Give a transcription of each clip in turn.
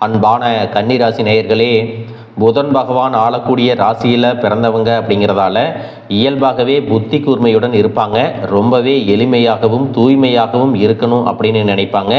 அன்பான கன்னிராசி நேயர்களே புதன் பகவான் ஆளக்கூடிய ராசியில் பிறந்தவங்க அப்படிங்கிறதால இயல்பாகவே புத்தி கூர்மையுடன் இருப்பாங்க. ரொம்பவே எளிமையாகவும் தூய்மையாகவும் இருக்கணும் அப்படின்னு நினைப்பாங்க.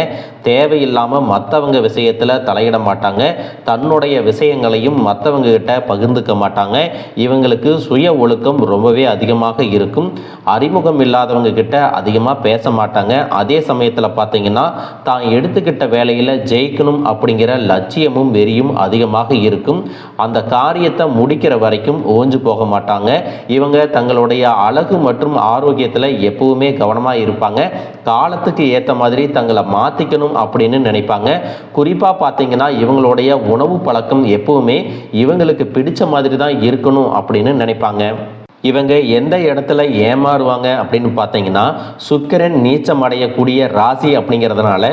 தேவையில்லாமல் மற்றவங்க விஷயத்தில் தலையிட மாட்டாங்க. தன்னுடைய விஷயங்களையும் மற்றவங்க கிட்ட பகிர்ந்துக்க மாட்டாங்க. இவங்களுக்கு சுய ஒழுக்கம் ரொம்பவே அதிகமாக இருக்கும். அறிமுகம் இல்லாதவங்க கிட்ட அதிகமாக பேச மாட்டாங்க. அதே சமயத்தில் பார்த்தீங்கன்னா தான் எடுத்துக்கிட்ட வேலையில் ஜெயிக்கணும் அப்படிங்கிற லட்சியமும் வெறியும் அதிகமாக இருக்கும். அந்த காரியத்தை முடிக்கிற வரைக்கும் ஓஞ்சு போக மாட்டாங்க. இவங்க தங்களுடைய அழகு மற்றும் ஆரோக்கியத்தில் எப்பவுமே கவனமாக இருப்பாங்க. காலத்துக்கு ஏற்ற மாதிரி தங்களை மாற்றிக்கணும் அப்படின்னு நினைப்பாங்க. குறிப்பாக பார்த்தீங்கன்னா இவங்களுடைய உணவு பழக்கம் எப்பவுமே இவங்களுக்கு பிடிச்ச மாதிரி தான் இருக்கணும் அப்படின்னு நினைப்பாங்க. இவங்க எந்த இடத்துல ஏமாறுவாங்க அப்படின்னு பார்த்தீங்கன்னா சுக்கிரன் நீச்சம் அடையக்கூடிய ராசி அப்படிங்கிறதுனால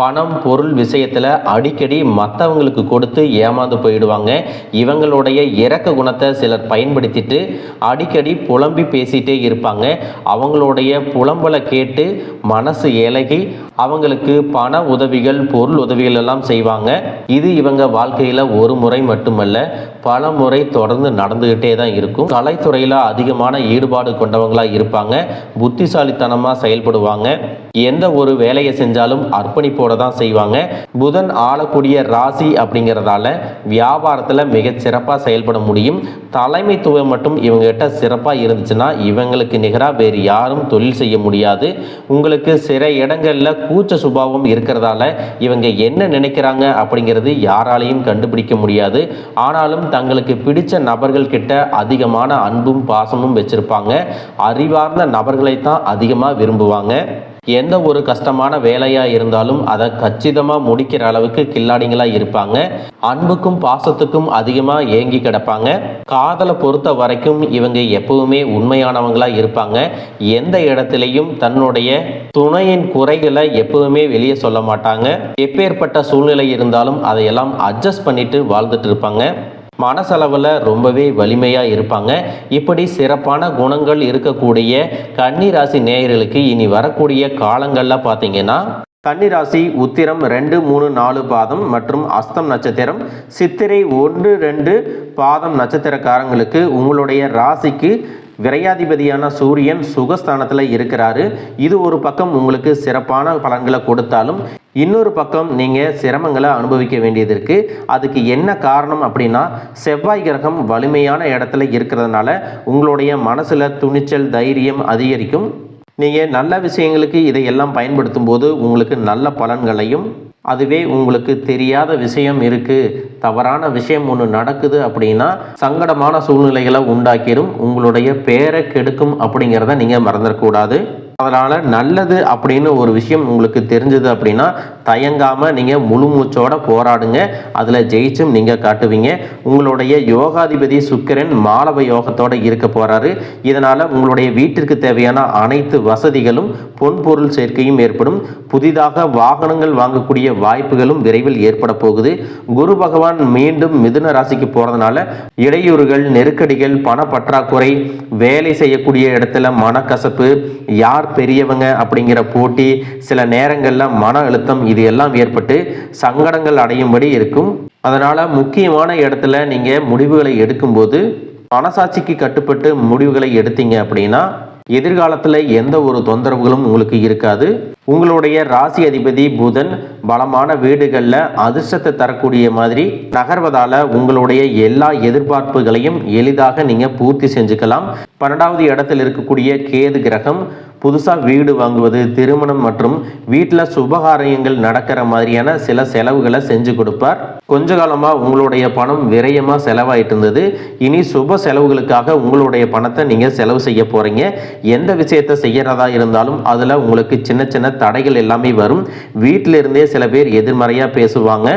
பணம் பொருள் விஷயத்தில் அடிக்கடி மற்றவங்களுக்கு கொடுத்து ஏமாந்து போயிடுவாங்க. இவங்களுடைய இறக்க குணத்தை சிலர் பயன்படுத்திட்டு அடிக்கடி புலம்பி பேசிகிட்டே இருப்பாங்க. அவங்களுடைய புலம்பலை கேட்டு மனசு இலகி அவங்களுக்கு பண உதவிகள் பொருள் உதவிகள் எல்லாம் செய்வாங்க. இது இவங்க வாழ்க்கையில் ஒரு முறை மட்டுமல்ல பல முறை தொடர்ந்து நடந்துக்கிட்டே தான் இருக்கும். கலைத்துறையில் அதிகமான ஈடுபாடு கொண்டவங்களாக இருப்பாங்க. புத்திசாலித்தனமாக செயல்படுவாங்க. எந்த ஒரு வேலையை செஞ்சாலும் அர்ப்பணிப்போட தான் செய்வாங்க. புதன் ஆளக்கூடிய ராசி அப்படிங்கிறதால வியாபாரத்தில் மிக சிறப்பாக செயல்பட முடியும். தலைமைத்துவம் மட்டும் இவங்ககிட்ட சிறப்பாக இருந்துச்சுன்னா இவங்களுக்கு நிகராக வேறு யாரும் தொழில் செய்ய முடியாது. உங்களுக்கு சில இடங்களில் கூச்ச சுபாவம் இருக்கிறதால இவங்க என்ன நினைக்கிறாங்க அப்படிங்கிறது யாராலையும் கண்டுபிடிக்க முடியாது. ஆனாலும் தங்களுக்கு பிடிச்ச நபர்கள் கிட்ட அதிகமான அன்பும் பாசமும் வச்சிருப்பாங்க. அறிவார்ந்த நபர்களை தான் அதிகமாக விரும்புவாங்க. எந்த ஒரு கஷ்டமான வேலையா இருந்தாலும் அதை கச்சிதமா முடிக்கிற அளவுக்கு கில்லாடிங்களா இருப்பாங்க. அன்புக்கும் பாசத்துக்கும் அதிகமா ஏங்கி கிடப்பாங்க. காதலை பொறுத்த வரைக்கும் இவங்க எப்பவுமே உண்மையானவங்களா இருப்பாங்க. எந்த இடத்துலையும் தன்னுடைய துணையின் குறைகளை எப்பவுமே வெளியே சொல்ல மாட்டாங்க. எப்பேற்பட்ட சூழ்நிலை இருந்தாலும் அதையெல்லாம் அட்ஜஸ்ட் பண்ணிட்டு வாழ்ந்துட்டு இருப்பாங்க. மனசளவில் ரொம்பவே வலிமையாக இருப்பாங்க. இப்படி சிறப்பான குணங்கள் இருக்கக்கூடிய கன்னிராசி நேயர்களுக்கு இனி வரக்கூடிய காலங்களில் பார்த்தீங்கன்னா கன்னிராசி உத்திரம் ரெண்டு மூணு நாலு பாதம் மற்றும் அஸ்தம் நட்சத்திரம். சித்திரை ஒன்று ரெண்டு பாதம் நட்சத்திரக்காரங்களுக்கு உங்களுடைய ராசிக்கு விரையாதிபதியான சூரியன் சுகஸ்தானத்தில் இருக்கிறாரு. இது ஒரு பக்கம் உங்களுக்கு சிறப்பான பலன்களை கொடுத்தாலும் இன்னொரு பக்கம் நீங்கள் சிரமங்களை அனுபவிக்க வேண்டியது இருக்குது அதுக்கு என்ன காரணம் அப்படின்னா செவ்வாய் கிரகம் வலிமையான இடத்துல இருக்கிறதுனால உங்களுடைய மனசில் துணிச்சல் தைரியம் அதிகரிக்கும். நீங்கள் நல்ல விஷயங்களுக்கு இதையெல்லாம் பயன்படுத்தும் போது உங்களுக்கு நல்ல பலன்களையும் அதுவே உங்களுக்கு தெரியாத விஷயம் இருக்குது தவறான விஷயம் ஒன்று நடக்குது அப்படின்னா சங்கடமான சூழ்நிலைகளை உண்டாக்கிடும் உங்களுடைய பேரை கெடுக்கும் அப்படிங்கிறத நீங்கள் மறந்துடக்கூடாது. அதனால் நல்லது அப்படின்னு ஒரு விஷயம் உங்களுக்கு தெரிஞ்சது அப்படின்னா தயங்காமல் நீங்கள் முழு மூச்சோட போராடுங்க. அதில் ஜெயிச்சும் நீங்கள் காட்டுவீங்க. உங்களுடைய யோகாதிபதி சுக்கிரன் மாலவ யோகத்தோடு இருக்க போகிறாரு இதனால் உங்களுடைய வீட்டிற்கு தேவையான அனைத்து வசதிகளும் பொன் பொருள் சேர்க்கையும் ஏற்படும். புதிதாக வாகனங்கள் வாங்கக்கூடிய வாய்ப்புகளும் விரைவில் ஏற்பட போகுது. குரு பகவான் மீண்டும் மிதுன ராசிக்கு போகிறதுனால இடையூறுகள் நெருக்கடிகள் பண பற்றாக்குறை வேலை செய்யக்கூடிய இடத்துல மனக்கசப்பு யார் பெரியவங்க அப்படிங்கிற போட்டி சில நேரங்களில் மன அழுத்தம் இது எல்லாம் ஏற்பட்டு சங்கடங்கள் அடையும்படி இருக்கும். அதனால் முக்கியமான இடத்துல நீங்கள் முடிவுகளை எடுக்கும்போது மனசாட்சிக்கு கட்டுப்பட்டு முடிவுகளை எடுத்தீங்க அப்படின்னா எதிர்காலத்தில் எந்த ஒரு தொந்தரவுகளும் உங்களுக்கு இருக்காது. உங்களுடைய ராசி அதிபதி புதன் பலமான வீடுகளில் அதிர்ஷ்டத்தை தரக்கூடிய மாதிரி நகர்வதால் உங்களுடைய எல்லா எதிர்பார்ப்புகளையும் எளிதாக நீங்கள் பூர்த்தி செஞ்சுக்கலாம். பன்னெண்டாவது இடத்தில் இருக்கக்கூடிய கேது கிரகம் புதுசாக வீடு வாங்குவது திருமணம் மற்றும் வீட்டில் சுபகாரியங்கள் நடக்கிற மாதிரியான சில செலவுகளை செஞ்சு கொடுப்பார். கொஞ்ச காலமாக உங்களுடைய பணம் விரயமாக செலவாயிட்டு இருந்தது. இனி சுப செலவுகளுக்காக உங்களுடைய பணத்தை நீங்கள் செலவு செய்ய போகிறீங்க எந்த விஷயத்தை செய்கிறதா இருந்தாலும் அதில் உங்களுக்கு சின்ன சின்ன தடைகள் எல்லாமே வரும். வீட்டிலிருந்தே சில பேர் எதிர்மறையாக பேசுவாங்க.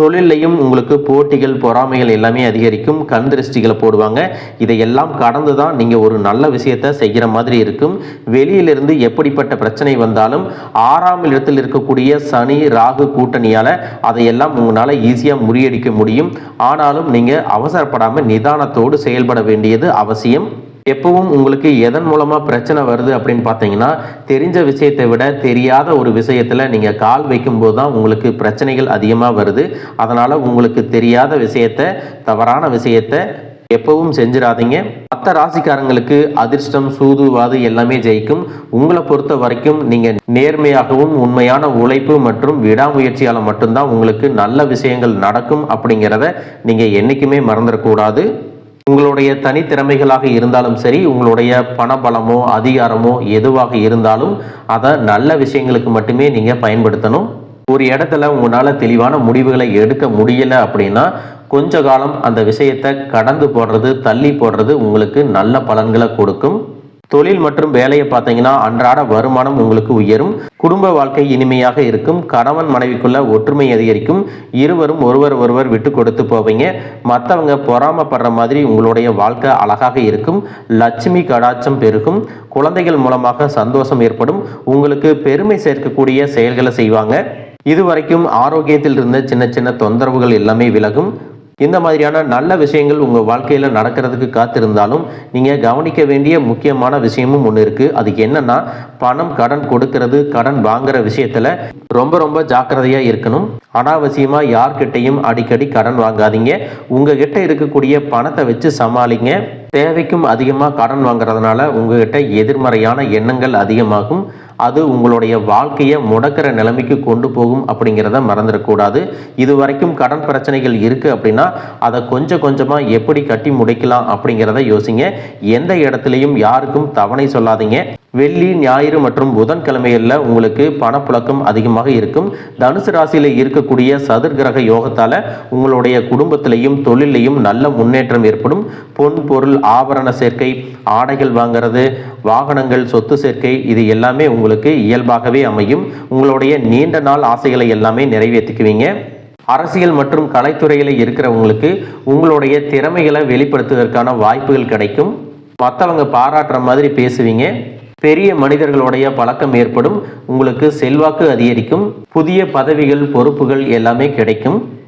தொழிலையும் உங்களுக்கு போட்டிகள் பொறாமைகள் எல்லாமே அதிகரிக்கும். கண் திருஷ்டிகளை போடுவாங்க. இதையெல்லாம் கடந்து தான் நீங்கள் ஒரு நல்ல விஷயத்தை செய்கிற மாதிரி இருக்கும். வெளியிலிருந்து எப்படிப்பட்ட பிரச்சனை வந்தாலும் ஆறாம் இடத்தில் இருக்கக்கூடிய சனி ராகு கூட்டணியால் அதையெல்லாம் உங்களால் ஈஸியாக முறியடிக்க முடியும். ஆனாலும் நீங்கள் அவசரப்படாமல் நிதானத்தோடு செயல்பட வேண்டியது அவசியம். எப்பவும் உங்களுக்கு எதன் மூலமாக பிரச்சனை வருது அப்படின்னு பார்த்தீங்கன்னா தெரிஞ்ச விஷயத்தை விட தெரியாத ஒரு விஷயத்தில் நீங்கள் கால் வைக்கும்போது தான் உங்களுக்கு பிரச்சனைகள் அதிகமாக வருது. அதனால் உங்களுக்கு தெரியாத விஷயத்த தவறான விஷயத்த எப்பவும் செஞ்சிடாதீங்க மற்ற ராசிக்காரங்களுக்கு அதிர்ஷ்டம் சூதுவாது எல்லாமே ஜெயிக்கும். உங்களை பொறுத்த வரைக்கும் நீங்கள் நேர்மையாகவும் உண்மையான உழைப்பு மற்றும் விடாமுயற்சியால் மட்டும்தான் உங்களுக்கு நல்ல விஷயங்கள் நடக்கும் அப்படிங்கிறத நீங்கள் என்றைக்குமே மறந்துடக்கூடாது. உங்களுடைய தனித்திறமைகளாக இருந்தாலும் சரி உங்களுடைய பணபலமோ அதிகாரமோ எதுவாக இருந்தாலும் அதை நல்ல விஷயங்களுக்கு மட்டுமே நீங்கள் பயன்படுத்தணும். ஒரு இடத்துல உங்களால் தெளிவான முடிவுகளை எடுக்க முடியலை அப்படின்னா கொஞ்ச காலம் அந்த விஷயத்தை கடந்து போடுறது தள்ளி போடுறது உங்களுக்கு நல்ல பலன்களை கொடுக்கும். தொழில் மற்றும் வேலையை பார்த்தீங்கன்னா அன்றாட வருமானம் உங்களுக்கு உயரும். குடும்ப வாழ்க்கை இனிமையாக இருக்கும். கணவன் மனைவிக்குள்ள ஒற்றுமை அதிகரிக்கும். இருவரும் ஒருவர் ஒருவர் விட்டு கொடுத்து போவீங்க. மற்றவங்க பொறாமப்படுற மாதிரி உங்களுடைய வாழ்க்கை அழகாக இருக்கும். லட்சுமி கடாட்சம் பெருகும். குழந்தைகள் மூலமாக சந்தோஷம் ஏற்படும். உங்களுக்கு பெருமை சேர்க்கக்கூடிய செயல்களை செய்வாங்க. இதுவரைக்கும் ஆரோக்கியத்தில் இருந்த சின்ன சின்ன தொந்தரவுகள் எல்லாமே விலகும். இந்த மாதிரியான நல்ல விஷயங்கள் உங்கள் வாழ்க்கையில் நடக்கிறதுக்கு காத்திருந்தாலும் நீங்கள் கவனிக்க வேண்டிய முக்கியமான விஷயமும் ஒன்று இருக்குது அதுக்கு என்னென்னா பணம் கடன் கொடுக்கறது கடன் வாங்குற விஷயத்தில் ரொம்ப ரொம்ப ஜாக்கிரதையாக இருக்கணும். அனாவசியமாக யார்கிட்டையும் அடிக்கடி கடன் வாங்காதீங்க. உங்ககிட்ட இருக்கக்கூடிய பணத்தை வச்சு சமாளிங்க. தேவைக்கும் அதிகமாக கடன் வாங்குறதுனால உங்ககிட்ட எதிர்மறையான எண்ணங்கள் அதிகமாகும். அது உங்களுடைய வாழ்க்கையை முடக்கிற நிலைமைக்கு கொண்டு போகும் அப்படிங்கிறத மறந்துடக்கூடாது. இது வரைக்கும் கடன் பிரச்சனைகள் இருக்குது அப்படின்னா அதை கொஞ்சம் கொஞ்சமாக எப்படி கட்டி முடிக்கலாம் அப்படிங்கிறத யோசிங்க. எந்த இடத்துலையும் யாருக்கும் தவணை சொல்லாதீங்க. வெள்ளி ஞாயிறு மற்றும் புதன்கிழமைகளில் உங்களுக்கு பணப்புழக்கம் அதிகமாக இருக்கும். தனுசு ராசியில் இருக்கக்கூடிய சதுர்கிரக யோகத்தால் உங்களுடைய குடும்பத்திலையும் தொழிலையும் நல்ல முன்னேற்றம் ஏற்படும். பொன் பொருள் ஆபரண சேர்க்கை ஆடைகள் வாங்குறது வாகனங்கள் சொத்து சேர்க்கை இது எல்லாமே உங்களுக்கு இயல்பாகவே அமையும். உங்களுடைய நீண்ட நாள் ஆசைகளை எல்லாமே நிறைவேற்றிக்குவீங்க. அரசியல் மற்றும் கலைத்துறையில் இருக்கிறவங்களுக்கு உங்களுடைய திறமைகளை வெளிப்படுத்துவதற்கான வாய்ப்புகள் கிடைக்கும். மற்றவங்க பாராட்டுற மாதிரி பேசுவீங்க. பெரிய மனிதர்களுடைய பழக்கம் ஏற்படும். உங்களுக்கு செல்வாக்கு அதிகரிக்கும். புதிய பதவிகள் பொறுப்புகள் எல்லாமே கிடைக்கும்.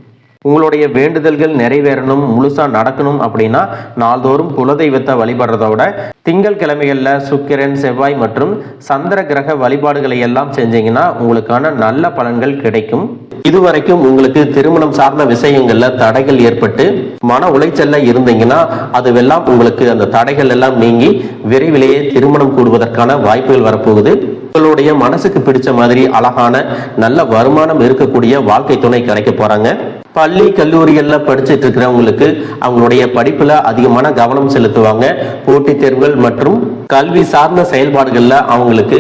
உங்களுடைய வேண்டுதல்கள் நிறைவேறணும் முழுசா நடக்கணும் அப்படின்னா நாள்தோறும் குலதெய்வத்தை வழிபடுறதோட திங்கள் கிழமைகளில் சுக்கிரன் செவ்வாய் மற்றும் சந்திர கிரக வழிபாடுகளை எல்லாம் செஞ்சீங்கன்னா உங்களுக்கான நல்ல பலன்கள் கிடைக்கும். இதுவரைக்கும் உங்களுக்கு திருமணம் சார்ந்த விஷயங்கள்ல தடைகள் ஏற்பட்டு மன உளைச்சல்ல இருந்தீங்கன்னா அதுவெல்லாம் உங்களுக்கு அந்த தடைகள் எல்லாம் நீங்கி விரைவிலேயே திருமணம் கூடுவதற்கான வாய்ப்புகள் வரப்போகுது. உங்களுடைய மனசுக்கு பிடிச்ச மாதிரி அழகான நல்ல வருமானம் இருக்கக்கூடிய வாழ்க்கை துணை கிடைக்க போறாங்க. பள்ளி கல்லூரிகளில் படிச்சுட்டு இருக்கிறவங்களுக்கு அவங்களுடைய படிப்புல அதிகமான கவனம் செலுத்துவாங்க. போட்டித் தேர்வுகள் மற்றும் கல்வி சார்ந்த செயல்பாடுகள்ல அவங்களுக்கு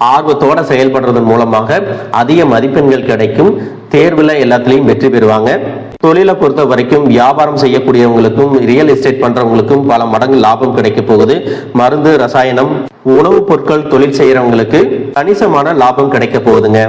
ஆர்வத்தோட செயல்படுறதன் மூலமாக அதிக மதிப்பெண்கள் கிடைக்கும். தேர்வுல எல்லாத்துலயும் வெற்றி பெறுவாங்க. தொழிலை பொறுத்த வரைக்கும் வியாபாரம் செய்யக்கூடியவங்களுக்கும் ரியல் எஸ்டேட் பண்றவங்களுக்கும் பல மடங்கு லாபம் கிடைக்க போகுது. மருந்து ரசாயனம் உணவுப் பொருட்கள் தொழில் செய்யறவங்களுக்கு கணிசமான லாபம் கிடைக்க போகுதுங்க.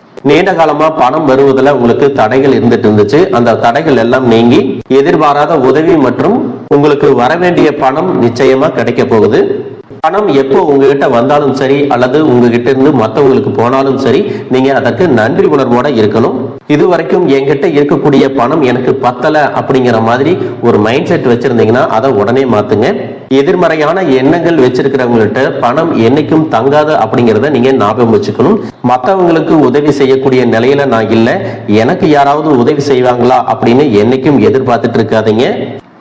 நீண்ட காலமா பணம் வருவதில் உங்களுக்கு தடைகள் இருந்துட்டு இருந்துச்சு. அந்த தடைகள் எல்லாம் நீங்கி எதிர்பாராத உதவி மற்றும் உங்களுக்கு வர வேண்டிய பணம் நிச்சயமா கிடைக்க போகுது. பணம் எப்போ உங்ககிட்ட வந்தாலும் சரி அல்லது உங்ககிட்ட இருந்து மற்றவங்களுக்கு போனாலும் சரி நீங்க அதற்கு நன்றி உணர்வோட இருக்கணும். இது வரைக்கும் என்கிட்ட இருக்கக்கூடிய பணம் எனக்கு பத்தல அப்படிங்கிற மாதிரி ஒரு மைண்ட் செட் வச்சிருந்தீங்கன்னா அதை உடனே மாத்துங்க. எதிர்மறையான எண்ணங்கள் வச்சிருக்கிறவங்கள்ட்ட பணம் என்னைக்கும் தங்காது அப்படிங்கிறத நீங்க ஞாபகம் வச்சுக்கணும். மற்றவங்களுக்கு உதவி செய்யக்கூடிய நிலையில நான் இல்லை. எனக்கு யாராவது உதவி செய்வாங்களா அப்படின்னு என்னைக்கும் எதிர்பார்த்துட்டு இருக்காதீங்க.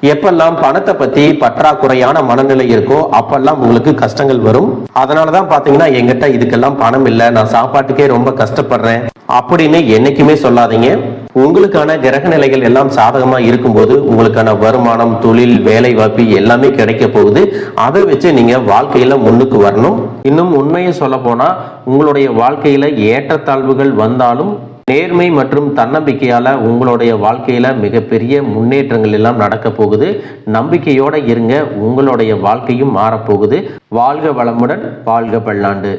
எப்பெல்லாம் பணத்தை பத்தி பற்றாக்குறையான மனநிலை இருக்கோ அப்பெல்லாம் உங்களுக்கு கஷ்டங்கள் வரும். அதனாலதான் பாத்தீங்கன்னா எங்கிட்ட இதுக்கெல்லாம் பணம் இல்லை நான் சாப்பாட்டுக்கே ரொம்ப கஷ்டப்படுறேன் அப்படின்னு என்னைக்குமே சொல்லாதீங்க. உங்களுக்கான கிரக நிலைகள் எல்லாம் சாதகமா இருக்கும்போது உங்களுக்கான வருமானம் தொழில் வேலை வாய்ப்பு எல்லாமே கிடைக்க போகுது. அதை வச்சு நீங்க வாழ்க்கையில முன்னுக்கு வரணும். இன்னும் உண்மையை சொல்ல போனா உங்களுடைய வாழ்க்கையில ஏற்றத்தாழ்வுகள் வந்தாலும் நேர்மை மற்றும் தன்னம்பிக்கையால் உங்களுடைய வாழ்க்கையில் மிகப்பெரிய முன்னேற்றங்கள் எல்லாம் நடக்க போகுது. நம்பிக்கையோடு இருங்க உங்களுடைய வாழ்க்கையும் மாறப்போகுது வாழ்க வளமுடன் வாழ்க பல்லாண்டு.